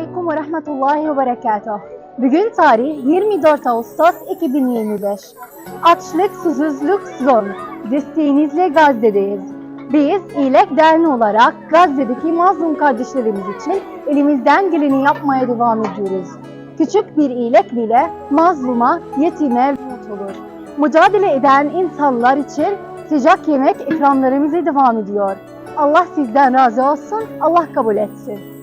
ve rahmetullahi ve berekatuh. Bugün tarih 24 Ağustos 2025. Açlık, susuzluk, zor. Desteğinizle Gazze'deyiz. Biz İyilek Derneği olarak Gazze'deki mazlum kardeşlerimiz için elimizden geleni yapmaya devam ediyoruz. Küçük bir iyilik bile mazluma, yetime umut olur. Mücadele eden insanlar için sıcak yemek ikramlarımıza devam ediyor. Allah sizden razı olsun, Allah kabul etsin.